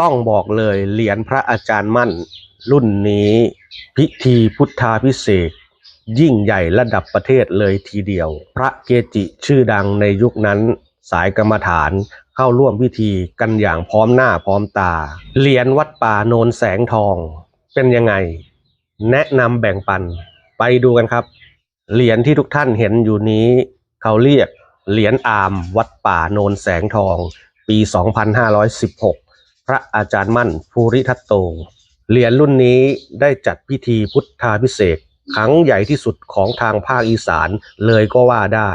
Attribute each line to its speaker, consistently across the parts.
Speaker 1: ต้องบอกเลยเหรียญพระอาจารย์มั่น รุ่นนี้พิธีพุทธาพิเศษยิ่งใหญ่ระดับประเทศเลยทีเดียว พระเกจิชื่อดังในยุคนั้นสายกรรมฐานเข้าร่วมพิธีกันอย่างพร้อมหน้าพร้อมตา เหรียญวัดป่าโนนแสงทอง เป็นยังไง แนะนำแบ่งปันไปดูกันครับ เหรียญที่ทุกท่านเห็นอยู่นี้ เขาเรียกเหรียญอามวัดป่าโนนแสงทอง ปี 2516 พระอาจารย์มั่นภูริทัตโต เหรียญรุ่นนี้ได้จัดพิธีพุทธาพิเศษครั้งใหญ่ที่สุดของทางภาคอีสานเลยก็ว่าได้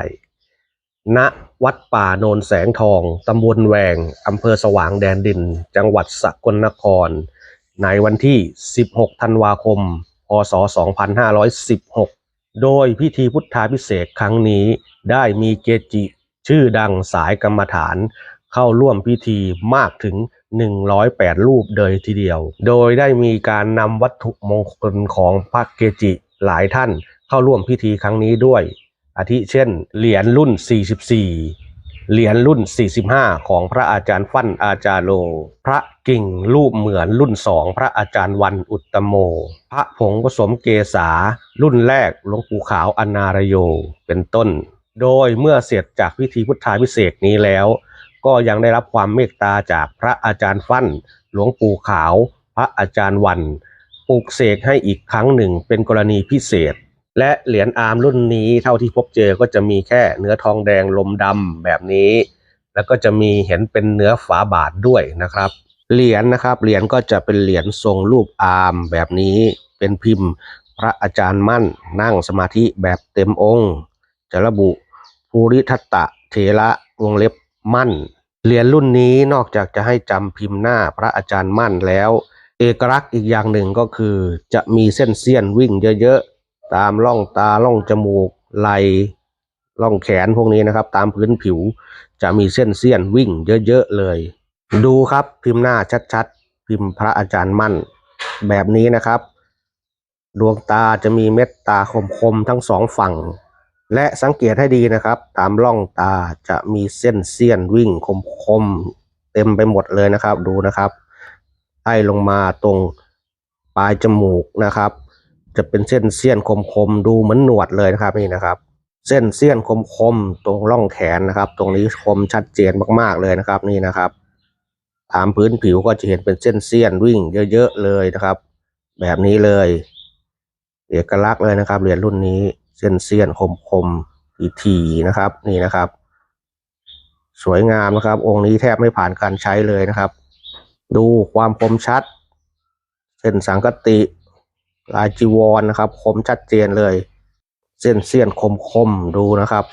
Speaker 1: ณ วัดป่าโนนแสงทอง ตำบลแวง อำเภอสว่างแดนดิน จังหวัดสกลนคร ในวันที่ 16 ธันวาคม พศ 2516 โดยพิธีพุทธาพิเศษครั้งนี้ได้มีเกจิ ชื่อดังสายกรรมฐาน เข้าร่วมพิธีมากถึง 108 รูปเลยทีเดียว โดยได้มีการนำวัตถุมงคลของพระเกจิหลายท่านเข้าร่วมพิธีครั้งนี้ด้วย อาทิเช่น เหรียญรุ่น 44 เหรียญรุ่น 45 ของพระอาจารย์ฟั่นอาจารโล พระกิ่งรูปเหมือนรุ่น2พระอาจารย์วันอุตตโม พระผงผสมเกษา รุ่นแรกหลวงปู่ขาวอนารโย เป็นต้น โดยเมื่อเสร็จจากพิธีพุทธาพิเศษนี้แล้ว ก็ยังได้รับความเมตตาจากพระอาจารย์ฟั่น หลวงปู่ขาว พระอาจารย์วันปลูกเสกให้อีกครั้งหนึ่งเป็นกรณีพิเศษ และเหรียญอาร์มรุ่นนี้เท่าที่พบเจอก็จะมีแค่เนื้อทองแดงลมดำแบบนี้ แล้วก็จะมีเห็นเป็นเนื้อฝาบาทด้วยนะครับ เหรียญนะครับเหรียญก็จะเป็นเหรียญทรงรูปอาร์มแบบนี้เป็นพิมพ์พระอาจารย์มั่นนั่งสมาธิแบบเต็มองค์ จะระบุภูริทัตตะเทระวงเล็บ มั่น เหรียญรุ่นนี้นอกจากจะให้จำพิมพ์หน้าพระอาจารย์มั่นแล้ว เอกลักษณ์อีกอย่างหนึ่งก็คือจะมีเส้นเสี้ยนวิ่งเยอะๆ ตามร่องตาร่องจมูกไหลร่องแขนพวกนี้นะครับ ตามพื้นผิวจะมีเส้นเสี้ยนวิ่งเยอะๆเลย ดูครับพิมพ์หน้าชัดๆ พิมพ์พระอาจารย์มั่น แบบนี้นะครับ ดวงตาจะมีเม็ดตาคมๆทั้งสองฝั่ง และสังเกตให้ดีนะครับ ตามร่องตาจะมีเส้นเสี้ยนวิ่งคมๆเต็มไปหมดเลยนะครับ ดูนะครับไล่ลงมาตรงปลายจมูกนะครับ จะเป็นเส้นเสี้ยนคมๆดูเหมือนหนวดเลยนะครับนี่นะครับ เส้นเสี้ยนคมๆตรงร่องแขนนะครับ ตรงนี้คมชัดเจนมากๆเลยนะครับนี่นะครับ ตามพื้นผิวก็จะเห็นเป็นเส้นเสี้ยนวิ่งเยอะๆเลยนะครับ แบบนี้เลย เอกลักษณ์เลยนะครับเหรียญรุ่นนี้ เส้นเสี้ยนคมคมๆทีนะครับนี่นะครับ สวยงามนะครับ องค์นี้แทบไม่ผ่านการใช้เลยนะครับ ดูความคมชัด เส้นสังกติลายจีวรนะครับ คมชัดเจนเลย เส้นเสี้ยนคมคมๆดูนะครับ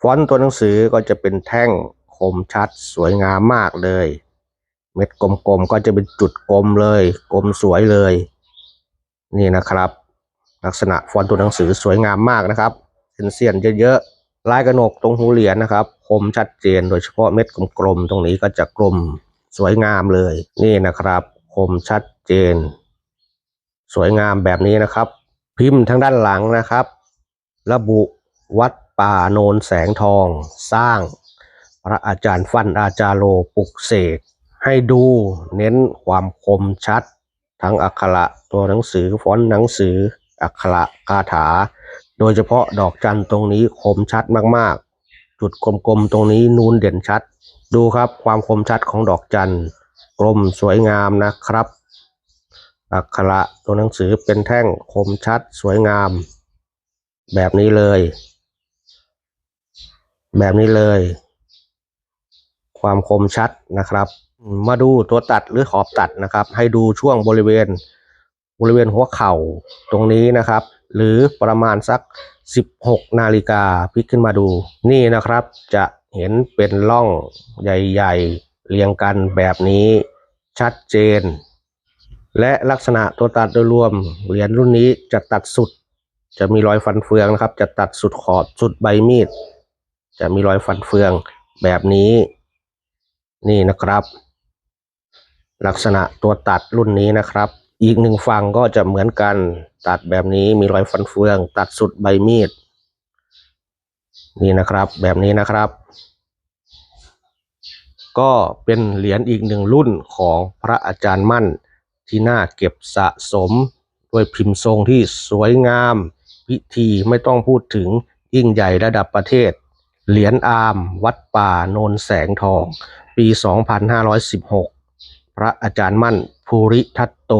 Speaker 1: ฟอนต์ตัวหนังสือก็จะเป็นแท่งคมชัด สวยงามมากเลย เม็ดกลมๆก็จะเป็นจุดกลมเลย กลมสวยเลย นี่นะครับ ลักษณะฟอนต์ตัวหนังสือสวยงามมากนะครับเส้นเสียนเยอะๆลายกระหนกตรงหูเหรียญนะครับ คมชัดเจนโดยเฉพาะเม็ดกลมๆตรงนี้ก็จะกลมสวยงามเลย นี่นะครับ คมชัดเจน สวยงามแบบนี้นะครับ พิมพ์ทางด้านหลังนะครับ ระบุวัดป่าโนนแสงทอง สร้าง พระอาจารย์ฟันอาจารโลปลุกเสกให้ดูเน้นความคมชัด ทั้งอักขระตัวหนังสือฟอนต์หนังสือ อักขระคาถา โดยเฉพาะดอกจันตรงนี้คมชัดมากๆ จุดกลมๆตรงนี้นูนเด่นชัด ดูครับความคมชัดของดอกจันกลมสวยงามนะครับ อักขระตัวหนังสือเป็นแท่งคมชัดสวยงาม แบบนี้เลย แบบนี้เลย ความคมชัดนะครับ มาดูตัวตัดหรือขอบตัดนะครับ ให้ดูช่วงบริเวณ บริเวณหัวเข่าตรงนี้นะครับ หรือประมาณสัก 16 นาฬิกาพลิกขึ้นมาดู นี่นะครับจะเห็นเป็นร่องใหญ่ๆ เรียงกันแบบนี้ชัดเจน และลักษณะตัวตัดโดยรวมเหรียญรุ่นนี้จะตัดสุด จะมีรอยฟันเฟืองนะครับ จะตัดสุดขอบสุดใบมีด จะมีรอยฟันเฟืองแบบนี้ นี่นะครับ ลักษณะตัวตัดรุ่นนี้นะครับ อีกหนึ่งฝั่งก็จะเหมือนกันตัดแบบนี้มีรอยฟันเฟือง ตัดสุดใบมีด นี่นะครับ แบบนี้นะครับ ก็เป็นเหรียญอีกหนึ่งรุ่นของพระอาจารย์มั่น ที่น่าเก็บสะสมด้วยพิมพ์ทรงที่สวยงาม พิธีไม่ต้องพูดถึงยิ่งใหญ่ระดับประเทศ เหรียญอาม วัดป่าโนนแสงทอง ปี 2516 พระอาจารย์มั่น ภูริทัตโต